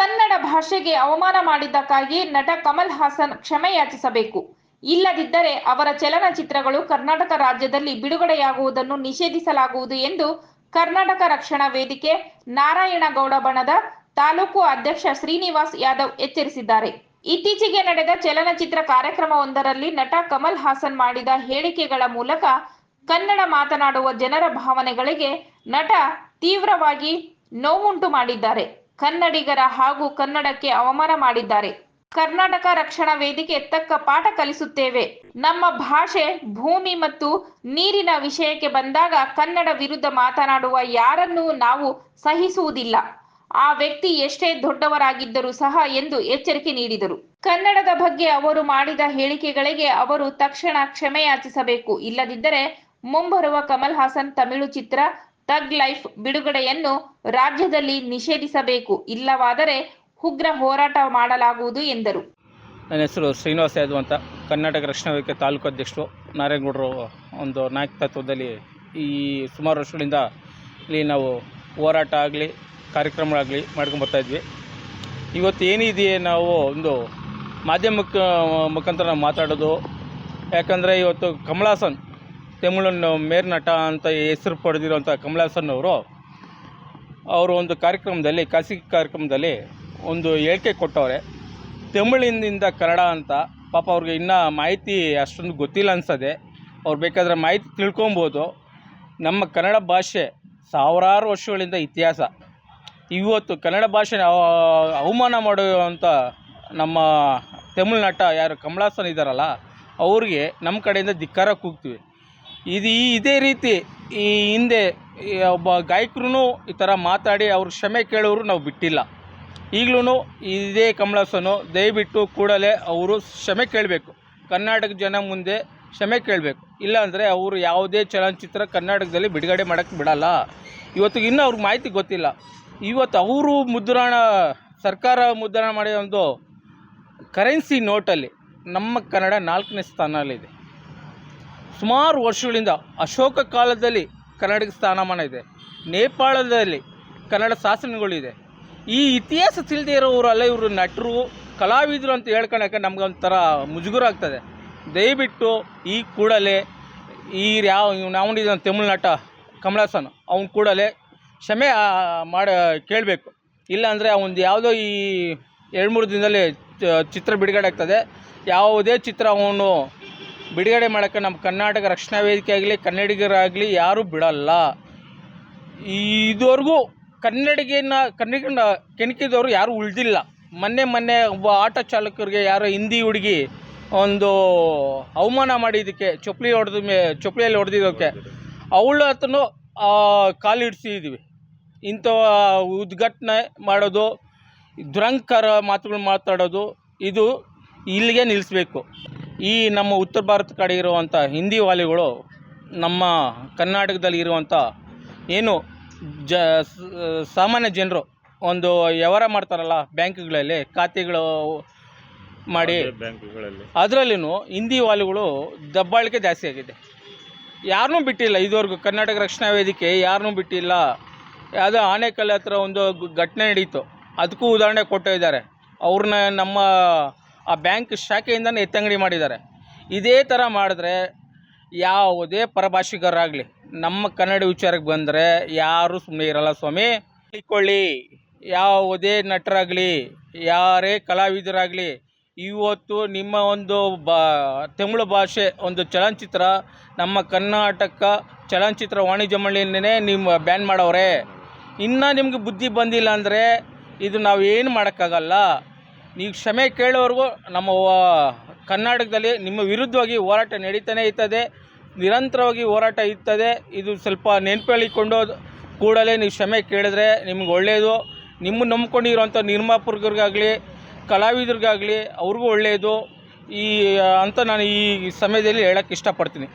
ಕನ್ನಡ ಭಾಷೆಗೆ ಅವಮಾನ ಮಾಡಿದ್ದಕ್ಕಾಗಿ ನಟ ಕಮಲ್ ಹಾಸನ್ ಕ್ಷಮೆ ಯಾಚಿಸಬೇಕು ಇಲ್ಲದಿದ್ದರೆ ಅವರ ಚಲನಚಿತ್ರಗಳು ಕರ್ನಾಟಕ ರಾಜ್ಯದಲ್ಲಿ ಬಿಡುಗಡೆಯಾಗುವುದನ್ನು ನಿಷೇಧಿಸಲಾಗುವುದು ಎಂದು ಕರ್ನಾಟಕ ರಕ್ಷಣಾ ವೇದಿಕೆ ನಾರಾಯಣಗೌಡ ಬಣದ ತಾಲೂಕು ಅಧ್ಯಕ್ಷ ಶ್ರೀನಿವಾಸ್ ಯಾದವ್ ಎಚ್ಚರಿಸಿದ್ದಾರೆ. ಇತ್ತೀಚೆಗೆ ನಡೆದ ಚಲನಚಿತ್ರ ಕಾರ್ಯಕ್ರಮವೊಂದರಲ್ಲಿ ನಟ ಕಮಲ್ ಹಾಸನ್ ಮಾಡಿದ ಹೇಳಿಕೆಗಳ ಮೂಲಕ ಕನ್ನಡ ಮಾತನಾಡುವ ಜನರ ಭಾವನೆಗಳಿಗೆ ನಟ ತೀವ್ರವಾಗಿ ನೋವುಂಟು ಮಾಡಿದ್ದಾರೆ. ಕನ್ನಡಿಗರ ಹಾಗೂ ಕನ್ನಡಕ್ಕೆ ಅವಮಾನ ಮಾಡಿದ್ದಾರೆ. ಕರ್ನಾಟಕ ರಕ್ಷಣಾ ವೇದಿಕೆ ತಕ್ಕ ಪಾಠ ಕಲಿಸುತ್ತೇವೆ. ನಮ್ಮ ಭಾಷೆ, ಭೂಮಿ ಮತ್ತು ನೀರಿನ ವಿಷಯಕ್ಕೆ ಬಂದಾಗ ಕನ್ನಡ ವಿರುದ್ಧ ಮಾತನಾಡುವ ಯಾರನ್ನೂ ನಾವು ಸಹಿಸುವುದಿಲ್ಲ. ಆ ವ್ಯಕ್ತಿ ಎಷ್ಟೇ ದೊಡ್ಡವರಾಗಿದ್ದರೂ ಸಹ ಎಂದು ಎಚ್ಚರಿಕೆ ನೀಡಿದರು. ಕನ್ನಡದ ಬಗ್ಗೆ ಅವರು ಮಾಡಿದ ಹೇಳಿಕೆಗಳಿಗೆ ಅವರು ತಕ್ಷಣ ಕ್ಷಮೆಯಾಚಿಸಬೇಕು. ಇಲ್ಲದಿದ್ದರೆ ಮುಂಬರುವ ಕಮಲ್ ಹಾಸನ್ ತಮಿಳು ಚಿತ್ರ ತಗ್ ಲೈಫ್ ಬಿಡುಗಡೆಯನ್ನು ರಾಜ್ಯದಲ್ಲಿ ನಿಷೇಧಿಸಬೇಕು. ಇಲ್ಲವಾದರೆ ಉಗ್ರ ಹೋರಾಟ ಮಾಡಲಾಗುವುದು ಎಂದರು. ನನ್ನ ಹೆಸರು ಶ್ರೀನಿವಾಸ ಯಾದವ್ ಅಂತ. ಕರ್ನಾಟಕ ರಕ್ಷಣಾ ವೇದಿಕೆ ತಾಲೂಕು ಅಧ್ಯಕ್ಷರು, ನಾರಾಯಣಗೌಡರು ಒಂದು ನಾಯಕತ್ವದಲ್ಲಿ ಈ ಸುಮಾರು ವರ್ಷಗಳಿಂದ ಇಲ್ಲಿ ನಾವು ಹೋರಾಟ ಆಗಲಿ, ಕಾರ್ಯಕ್ರಮಗಳಾಗಲಿ ಮಾಡ್ಕೊಂಡು ಇದ್ವಿ. ಇವತ್ತು ಏನಿದೆಯೇ ನಾವು ಒಂದು ಮಾಧ್ಯಮಕ್ಕೆ ಮುಖಾಂತರ ನಾವು ಮಾತಾಡೋದು, ಯಾಕಂದರೆ ಇವತ್ತು ಕಮಲಾಸನ್ ತಮಿಳನ್ನು ಮೇರ್ನಟ ಅಂತ ಹೆಸರು ಪಡೆದಿರುವಂಥ ಕಮಲಾಸನ್ ಅವರು ಅವರು ಒಂದು ಕಾರ್ಯಕ್ರಮದಲ್ಲಿ, ಖಾಸಗಿ ಕಾರ್ಯಕ್ರಮದಲ್ಲಿ ಒಂದು ಹೇಳಿಕೆ ಕೊಟ್ಟವ್ರೆ. ತಮಿಳಿನಿಂದ ಕನ್ನಡ ಅಂತ, ಪಾಪ ಅವ್ರಿಗೆ ಇನ್ನೂ ಮಾಹಿತಿ ಅಷ್ಟೊಂದು ಗೊತ್ತಿಲ್ಲ ಅನ್ಸದೆ, ಅವ್ರು ಬೇಕಾದರೆ ಮಾಹಿತಿ ತಿಳ್ಕೊಬೋದು. ನಮ್ಮ ಕನ್ನಡ ಭಾಷೆ ಸಾವಿರಾರು ವರ್ಷಗಳಿಂದ ಇತಿಹಾಸ. ಇವತ್ತು ಕನ್ನಡ ಭಾಷೆ ಅವಮಾನ ಮಾಡುವಂಥ ನಮ್ಮ ತಮಿಳ್ ನಟ ಯಾರು ಕಮಲಾಸನ್ ಇದ್ದಾರಲ್ಲ, ಅವ್ರಿಗೆ ನಮ್ಮ ಕಡೆಯಿಂದ ಧಿಕ್ಕಾರ ಕೂಗ್ತೀವಿ. ಇದು ಇದೇ ರೀತಿ ಈ ಹಿಂದೆ ಒಬ್ಬ ಗಾಯಕರೂ ಈ ಥರ ಮಾತಾಡಿ ಅವ್ರ ಕ್ಷಮೆ ಕೇಳೋರು ನಾವು ಬಿಟ್ಟಿಲ್ಲ. ಈಗಲೂ ಇದೇ ಕಮಲಾಸನು ದಯವಿಟ್ಟು ಕೂಡಲೇ ಅವರು ಕ್ಷಮೆ ಕೇಳಬೇಕು. ಕರ್ನಾಟಕ ಜನ ಮುಂದೆ ಕ್ಷಮೆ ಕೇಳಬೇಕು. ಇಲ್ಲಾಂದರೆ ಅವರು ಯಾವುದೇ ಚಲನಚಿತ್ರ ಕರ್ನಾಟಕದಲ್ಲಿ ಬಿಡುಗಡೆ ಮಾಡೋಕ್ಕೆ ಬಿಡಲ್ಲ. ಇವತ್ತಿಗೆ ಇನ್ನೂ ಅವ್ರಿಗೆ ಮಾಹಿತಿ ಗೊತ್ತಿಲ್ಲ. ಇವತ್ತು ಅವರು ಮುದ್ರಣ, ಸರ್ಕಾರ ಮುದ್ರಣ ಮಾಡಿದ ಒಂದು ಕರೆನ್ಸಿ ನೋಟಲ್ಲಿ ನಮ್ಮ ಕನ್ನಡ ನಾಲ್ಕನೇ ಸ್ಥಾನದಲ್ಲಿದೆ ಸುಮಾರು ವರ್ಷಗಳಿಂದ ಅಶೋಕ ಕಾಲದಲ್ಲಿ ಕನ್ನಡಕ್ಕೆ ಸ್ಥಾನಮಾನ ಇದೆ. ನೇಪಾಳದಲ್ಲಿ ಕನ್ನಡ ಶಾಸನಗಳಿದೆ ಈ ಇತಿಹಾಸ ತಿಳಿದೇ ಅಲ್ಲ ಇವರು ನಟರು, ಕಲಾವಿದರು ಅಂತ ಹೇಳ್ಕೊಳಕ್ಕೆ ನಮ್ಗೆ ಒಂಥರ ಮುಜುಗರ ಆಗ್ತದೆ. ದಯವಿಟ್ಟು ಈ ಕೂಡಲೇ ಈ ಯಾವ ನಾವೊಂದಿದ್ದ ತಮಿಳ್ ನಟ ಕಮಲಾಸನ್ ಅವ್ನು ಕೂಡಲೇ ಕ್ಷಮೆ ಮಾಡ, ಕೇಳಬೇಕು. ಇಲ್ಲಾಂದರೆ ಅವನು ಯಾವುದೋ ಈ ಎರಡು ಮೂರು ದಿನದಲ್ಲಿ ಚಿತ್ರ ಬಿಡುಗಡೆ ಆಗ್ತದೆ. ಯಾವುದೇ ಚಿತ್ರ ಅವನು ಬಿಡುಗಡೆ ಮಾಡೋಕ್ಕೆ ನಮ್ಮ ಕರ್ನಾಟಕ ರಕ್ಷಣಾ ವೇದಿಕೆ ಆಗಲಿ ಕನ್ನಡಿಗರಾಗಲಿ ಯಾರೂ ಬಿಡಲ್ಲ. ಇದುವರೆಗೂ ಕನ್ನಡಿಗನ ಕನ್ನಡಿಗನ ಕೆಣಕಿದವರು ಯಾರೂ ಉಳಿದಿಲ್ಲ. ಮೊನ್ನೆ ಮೊನ್ನೆ ಒಬ್ಬ ಆಟೋ ಚಾಲಕರಿಗೆ ಯಾರೋ ಹಿಂದಿ ಹುಡುಗಿ ಒಂದು ಅವಮಾನ ಮಾಡಿದ್ದಕ್ಕೆ ಚೊಪ್ಲಿ ಹೊಡೆದ ಮೇ ಚೊಪ್ಲಿಯಲ್ಲಿ ಹೊಡೆದಿದ್ದಕ್ಕೆ, ಅವಳ ಹತ್ರನೂ ಕಾಲಿಡ್ಸಿದ್ದೀವಿ ಇಂಥ ಉದ್ಘಾಟನೆ ಮಾಡೋದು, ದುರಂಕರ ಮಾತುಗಳು ಮಾತಾಡೋದು, ಇದು ಇಲ್ಲಿಗೆ ನಿಲ್ಲಿಸ್ಬೇಕು. ಈ ನಮ್ಮ ಉತ್ತರ ಭಾರತ ಕಡೆ ಇರುವಂಥ ಹಿಂದಿ ವಾಲಿಗಳು ನಮ್ಮ ಕರ್ನಾಟಕದಲ್ಲಿ ಇರುವಂಥ ಏನು ಜ ಸಾಮಾನ್ಯ ಜನರು ಒಂದು ವ್ಯವಹಾರ ಮಾಡ್ತಾರಲ್ಲ ಬ್ಯಾಂಕ್ಗಳಲ್ಲಿ ಖಾತೆಗಳು ಮಾಡಿ ಬ್ಯಾಂಕ್ಗಳಲ್ಲಿ. ಅದರಲ್ಲಿನೂ ಹಿಂದಿ ವಾಲಿಗಳು ದಬ್ಬಾಳಿಕೆ ಜಾಸ್ತಿ ಆಗಿದೆ. ಯಾರನ್ನೂ ಬಿಟ್ಟಿಲ್ಲ ಇದುವರೆಗೂ ಕರ್ನಾಟಕ ರಕ್ಷಣಾ ವೇದಿಕೆ ಯಾರನ್ನೂ ಬಿಟ್ಟಿಲ್ಲ. ಯಾವುದೋ ಆನೆಕಲ್ ಹತ್ರ ಒಂದು ಘಟನೆ ನಡೀತು. ಅದಕ್ಕೂ ಉದಾಹರಣೆ ಕೊಟ್ಟಿದ್ದಾರೆ. ಅವ್ರನ್ನ ನಮ್ಮ ಆ ಬ್ಯಾಂಕ್ ಶಾಖೆಯಿಂದ ಎತ್ತಂಗಡಿ ಮಾಡಿದ್ದಾರೆ. ಇದೇ ಥರ ಮಾಡಿದ್ರೆ ಯಾವುದೇ ಪರಭಾಷಿಗರಾಗಲಿ ನಮ್ಮ ಕನ್ನಡ ವಿಚಾರಕ್ಕೆ ಬಂದರೆ ಯಾರೂ ಸುಮ್ಮನೆ ಇರಲ್ಲ ಸ್ವಾಮಿ. ತಿಳ್ಕೊಳ್ಳಿ ಯಾವುದೇ ನಟರಾಗಲಿ ಯಾರೇ ಕಲಾವಿದರಾಗಲಿ ಇವತ್ತು ನಿಮ್ಮ ಒಂದು ಬಾ ತಮಿಳು ಭಾಷೆ ಒಂದು ಚಲನಚಿತ್ರ ನಮ್ಮ ಕರ್ನಾಟಕ ಚಲನಚಿತ್ರ ವಾಣಿಜ್ಯ ಮಂಡಳಿನೇ ನಿಮ್ಮ ಬ್ಯಾನ್ ಮಾಡವ್ರೆ. ಇನ್ನೂ ನಿಮಗೆ ಬುದ್ಧಿ ಬಂದಿಲ್ಲ ಅಂದರೆ ಇದು ನಾವು ಏನು ಮಾಡೋಕ್ಕಾಗಲ್ಲ. ನೀವು ಕ್ಷಮೆ ಕೇಳೋವರೆಗೂ ನಮ್ಮ ಕರ್ನಾಟಕದಲ್ಲಿ ನಿಮ್ಮ ವಿರುದ್ಧವಾಗಿ ಹೋರಾಟ ನಡೀತಾನೆ ಇರ್ತದೆ, ನಿರಂತರವಾಗಿ ಹೋರಾಟ ಇರ್ತದೆ. ಇದು ಸ್ವಲ್ಪ ನೆನಪಲ್ಲಿಕೊಂಡು ಕೂಡಲೇ ನೀವು ಕ್ಷಮೆ ಕೇಳಿದ್ರೆ ನಿಮ್ಗೆ ಒಳ್ಳೆಯದು ನಿಮ್ಮ ನಂಬ್ಕೊಂಡಿರುವಂಥ ನಿರ್ಮಾಪಕರಿಗಾಗಲಿ, ಕಲಾವಿದರಿಗಾಗಲಿ ಅವ್ರಿಗೂ ಒಳ್ಳೆಯದು ಈ, ಅಂತ ನಾನು ಈ ಸಮಯದಲ್ಲಿ ಹೇಳೋಕ್ಕೆ ಇಷ್ಟಪಡ್ತೀನಿ.